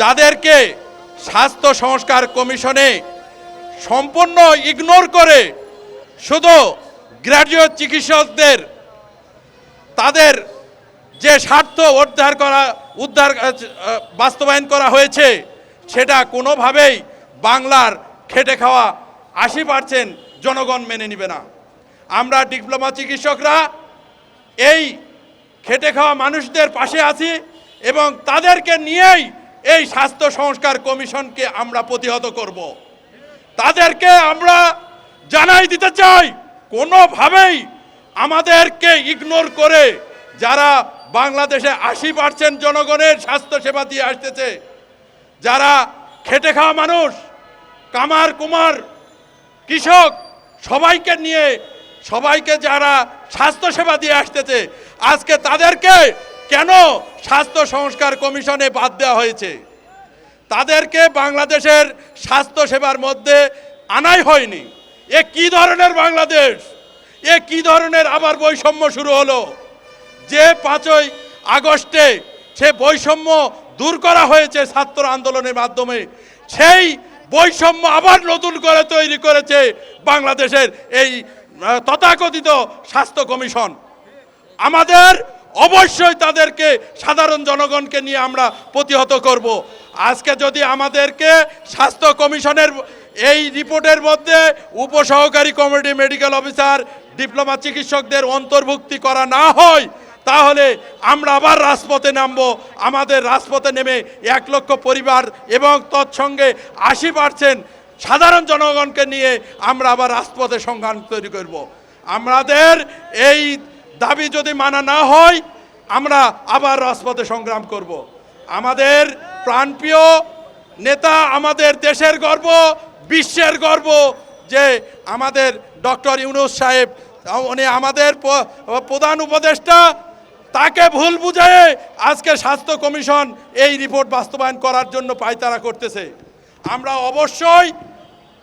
যাদেরকে স্বাস্থ্য সংস্কার কমিশনে সম্পূর্ণ ইগনোর করে শুধু গ্র্যাজুয়েট চিকিৎসকদের তাদের যে স্বার্থ উদ্ধার করা, উদ্ধার বাস্তবায়ন করা হয়েছে, সেটা কোনোভাবেই বাংলার খেটে খাওয়া আশি পার্সেন্ট জনগণ মেনে নিবে না। আমরা ডিপ্লোমা চিকিৎসকরা এই খেটে খাওয়া মানুষদের পাশে আছি এবং তাদেরকে নিয়েই এই স্বাস্থ্য সংস্কার কমিশনকে আমরা প্রতিহত করব। তাদেরকে আমরা জানাই দিতে চাই, কোনোভাবেই আমাদেরকে ইগনোর করে যারা বাংলাদেশে আশি পার্সেন্ট জনগণের স্বাস্থ্য সেবা দিয়ে আসতেছে, যারা খেটে খাওয়া মানুষ, কামার কুমার, কৃষক, সবাইকে নিয়ে, সবাইকে যারা স্বাস্থ্য সেবা দিয়ে আসতেছে, আজকে তাদেরকে কেন স্বাস্থ্য সংস্কার কমিশনে বাদ দেওয়া হয়েছে? তাদেরকে বাংলাদেশের স্বাস্থ্য সেবার মধ্যে আনাই হয়নি। এ কি ধরনের বাংলাদেশ? এ কি ধরনের আবার বৈষম্য শুরু হলো? যে পাঁচই আগস্টে সে বৈষম্য দূর করা হয়েছে ছাত্র আন্দোলনের মাধ্যমে, সেই বৈষম্য আবার নতুন করে তৈরি করেছে বাংলাদেশের এই তথাকথিত স্বাস্থ্য কমিশন। আমাদের অবশ্যই তাদেরকে সাধারণ জনগণকে নিয়ে আমরা প্রতিহত করব। আজকে যদি আমাদেরকে স্বাস্থ্য কমিশনের এই রিপোর্টের মধ্যে উপসহকারী কমিটি মেডিকেল অফিসার, ডিপ্লোমা চিকিৎসকদের অন্তর্ভুক্তি করা না হয়, তাহলে আমরা আবার রাজপথে নামব। আমাদের রাজপথে নেমে এক লক্ষ পরিবার এবং তৎসঙ্গে আশি পার্সেন্ট সাধারণ জনগণকে নিয়ে আমরা আবার রাজপথে সংগ্রাম তৈরি করব। আমাদের এই দাবি যদি মানা না হয়, আমরা আবার রাজপথে সংগ্রাম করব। আমাদের প্রাণপ্রিয় নেতা আমাদের দেশের গর্ব, বিশ্বের গর্ব যে আমাদের ডক্টর ইউনুস সাহেব, উনি আমাদের প্রধান উপদেষ্টা, তাকে ভুল বুঝে আজকে স্বাস্থ্য কমিশন এই রিপোর্ট বাস্তবায়ন করার জন্য পায়তারা করতেছে। আমরা অবশ্যই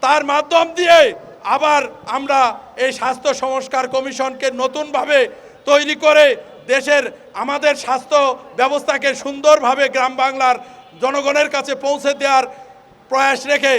তার মাধ্যম দিয়ে আবার আমরা এই স্বাস্থ্য সংস্কার কমিশনকে নতুনভাবে তৈরি করে দেশের আমাদের স্বাস্থ্য ব্যবস্থাকে সুন্দরভাবে গ্রাম বাংলার জনগণের কাছে পৌঁছে দেওয়ার প্রয়াস রেখে